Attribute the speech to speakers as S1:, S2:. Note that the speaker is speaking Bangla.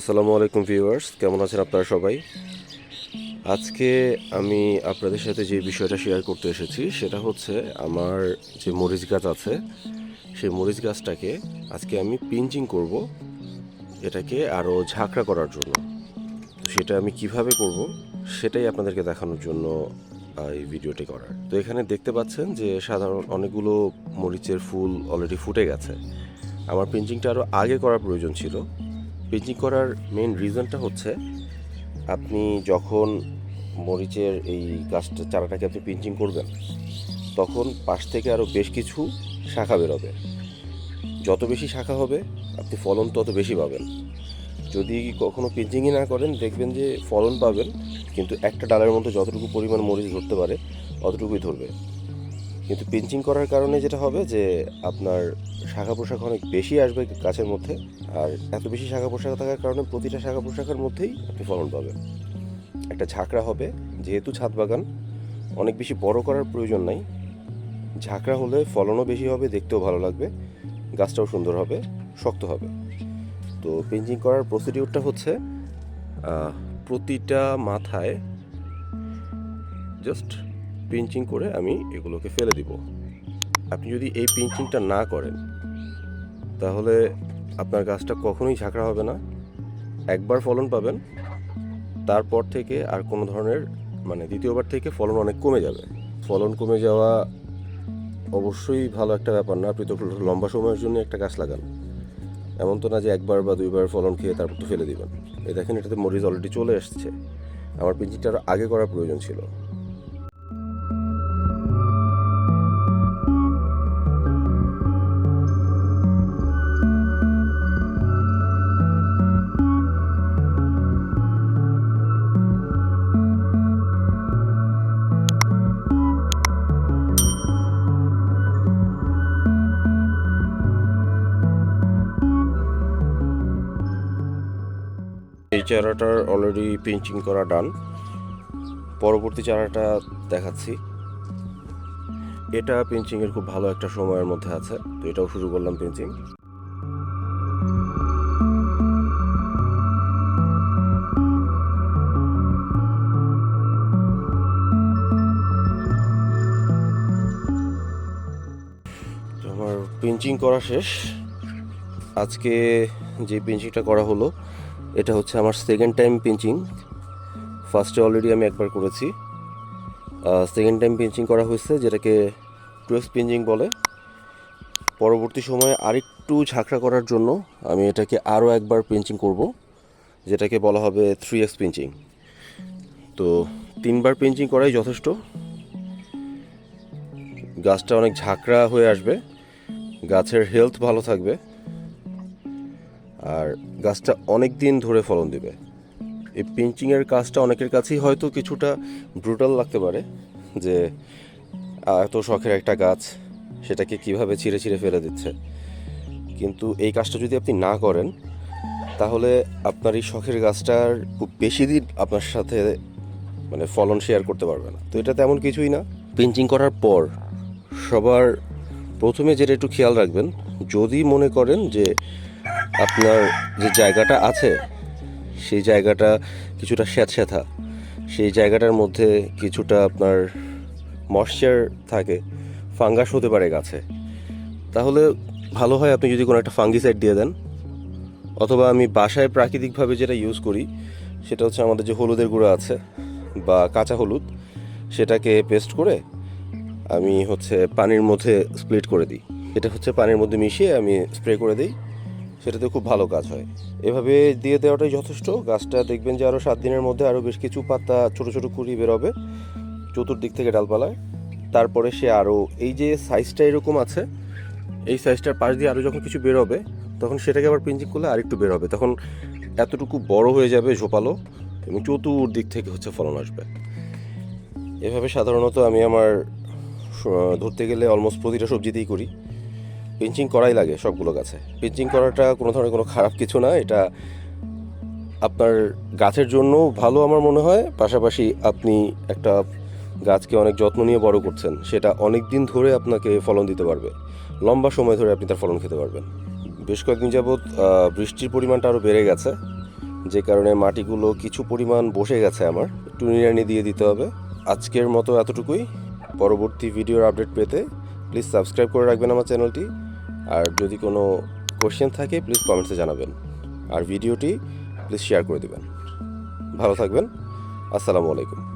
S1: আসসালামু আলাইকুম ভিউয়ার্স, কেমন আছেন আপনারা সবাই? আজকে আমি আপনাদের সাথে যে বিষয়টা শেয়ার করতে এসেছি, সেটা হচ্ছে আমার যে মরিচ গাছ আছে, সেই মরিচ গাছটাকে আজকে আমি পিঞ্চিং করব, এটাকে আরও ঝাঁকড়া করার জন্য। সেটা আমি কীভাবে করব, সেটাই আপনাদেরকে দেখানোর জন্য এই ভিডিওটি করার। তো এখানে দেখতে পাচ্ছেন যে সাধারণ অনেকগুলো মরিচের ফুল অলরেডি ফুটে গেছে। আমার পিঞ্চিংটা আরও আগে করার প্রয়োজন ছিল। পিঞ্চিং করার মেন রিজনটা হচ্ছে, আপনি যখন মরিচের এই গাছটা, চারাটাকে আপনি পিঞ্চিং করবেন, তখন পাশ থেকে আরও বেশ কিছু শাখা বেরোবে। যত বেশি শাখা হবে, আপনি ফলন তত বেশি পাবেন। যদি কখনো পিঞ্চিংই না করেন, দেখবেন যে ফলন পাবেন, কিন্তু একটা ডালের মধ্যে যতটুকু পরিমাণ মরিচ ধরতে পারে, অতটুকুই ধরবে। কিন্তু পিঞ্চিং করার কারণে যেটা হবে যে, আপনার শাখা পোশাক অনেক বেশি আসবে গাছের মধ্যে, আর এত বেশি শাখা পোশাক থাকার কারণে প্রতিটা শাখা পোশাকের মধ্যেই আপনি ফলন পাবেন। একটা ঝাঁকড়া হবে, যেহেতু ছাদ বাগান, অনেক বেশি বড় করার প্রয়োজন নাই। ঝাঁকড়া হলে ফলনও বেশি হবে, দেখতেও ভালো লাগবে, গাছটাও সুন্দর হবে, শক্ত হবে। তো পেঞ্চিং করার প্রসিডিউরটা হচ্ছে প্রতিটা মাথায় জাস্ট পিঞ্চিং করে আমি এগুলোকে ফেলে দিব। আপনি যদি এই পিঞ্চিংটা না করেন, তাহলে আপনার গাছটা কখনোই ঝাঁকড়া হবে না। একবার ফলন পাবেন, তারপর থেকে আর কোনো ধরনের মানে দ্বিতীয়বার থেকে ফলন অনেক কমে যাবে। ফলন কমে যাওয়া অবশ্যই ভালো একটা ব্যাপার না, আপনি তো লম্বা সময়ের জন্য একটা গাছ লাগান। এমন তো না যে একবার বা দুইবার ফলন খেয়ে তারপর তো ফেলে দেবেন। এই দেখেন এটাতে মরিচ অলরেডি চলে এসছে। আমার পিঞ্চিংটা আরও আগে করার প্রয়োজন ছিল। এই চারাটার অলরেডি পিঞ্চিং করা ডান পরবর্তী চারাটা দেখাচ্ছি। এটা পিঞ্চিংয়ের খুব ভালো একটা সময়ের মধ্যে আছে। তো এটাও শুরু করলাম পিঞ্চিং আমার পিঞ্চিং করা শেষ। আজকে যে পিঞ্চিংটা করা হলো এটা হচ্ছে আমার সেকেন্ড টাইম পিঞ্চিং ফার্স্টে অলরেডি আমি একবার করেছি। সেকেন্ড টাইম পিঞ্চিং করা হয়েছে, যেটাকে টুয়েক্স পিঞ্চিং বলে। পরবর্তী সময়ে আরেকটু ঝাঁকড়া করার জন্য আমি এটাকে আরও একবার পিঞ্চিং করব, যেটাকে বলা হবে থ্রি এক্স পিঞ্চিং তো তিনবার পিঞ্চিং করাই যথেষ্ট। গাছটা অনেক ঝাঁকড়া হয়ে আসবে। গাছের হেলথ ভালো থাকবে। আর গাছটা অনেক দিন ধরে ফলন দিবে। এই পিঞ্চিংয়ের কাজটা অনেকের কাছেই হয়তো কিছুটা ব্রুটাল লাগতে পারে, যে এত শখের একটা গাছ সেটাকে কীভাবে ছিঁড়ে ছিঁড়ে ফেলে দিচ্ছে। কিন্তু এই কাজটা যদি আপনি না করেন, তাহলে আপনার এই শখের গাছটার খুব বেশি দিন আপনার সাথে মানে ফলন শেয়ার করতে পারবে না। তো এটা তেমন কিছুই না। পিঞ্চিং করার পর সবার প্রথমে যেটা একটু খেয়াল রাখবেন, যদি মনে করেন যে আপনার যে জায়গাটা আছে, সেই জায়গাটা কিছুটা স্যাঁতস্যাঁতা সেই জায়গাটার মধ্যে কিছুটা আপনার ময়শ্চার থাকে, ফাঙ্গাস হতে পারে গাছে। তাহলে ভালো হয় আপনি যদি কোনো একটা ফাঙ্গিসাইড দিয়ে দেন। অথবা আমি বাসায় প্রাকৃতিকভাবে যেটা ইউজ করি, সেটা হচ্ছে আমাদের যে হলুদের গুঁড়ো আছে বা কাঁচা হলুদ, সেটাকে পেস্ট করে আমি হচ্ছে পানির মধ্যে স্প্লিট করে দিই। এটা হচ্ছে পানির মধ্যে মিশিয়ে আমি স্প্রে করে দিই। সেটাতে খুব ভালো কাজ হয়। এভাবে দিয়ে দেওয়াটাই যথেষ্ট। গাছটা দেখবেন যে আরও সাত দিনের মধ্যে আরও বেশ কিছু পাতা, ছোট ছোট কুড়ি বেরোবে চতুর্দিক থেকে ডালপালায়। তারপরে সে আরও এই যে সাইজটা এরকম আছে, এই সাইজটার পাশ দিয়ে আরও যখন কিছু বেরোবে, তখন সেটাকে আবার পিঞ্চিং করলে আরেকটু বেরোবে। তখন এতটুকু বড় হয়ে যাবে ঝোপালো এবং চতুর্দিক থেকে হচ্ছে ফলন আসবে। এভাবে সাধারণত আমি আমার ধরতে গেলে অলমোস্ট প্রতিটা সবজিতেই করি। পিঞ্চিং করাই লাগে সবগুলো গাছে। পিঞ্চিং করাটা কোনো ধরনের কোনো খারাপ কিছু না, এটা আপনার গাছের জন্য ভালো আমার মনে হয়। পাশাপাশি আপনি একটা গাছকে অনেক যত্ন নিয়ে বড় করছেন, সেটা অনেক দিন ধরে আপনাকে ফলন দিতে পারবে। লম্বা সময় ধরে আপনি তার ফলন খেতে পারবেন। বেশ কয়েকদিন যাবৎ বৃষ্টির পরিমাণটা আরও বেড়ে গেছে। যে কারণে মাটিগুলো কিছু পরিমাণ বসে গেছে আমার। একটু নিড়ানি দিয়ে দিতে হবে। আজকের মতো এতটুকুই। পরবর্তী ভিডিওর আপডেট পেতে প্লিজ সাবস্ক্রাইব করে রাখবেন আমার চ্যানেলটি। আর যদি কোনো কোশ্চেন থাকে প্লিজ কমেন্টসে জানাবেন। আর ভিডিওটি প্লিজ শেয়ার করে দেবেন। ভালো থাকবেন। আসসালামু আলাইকুম।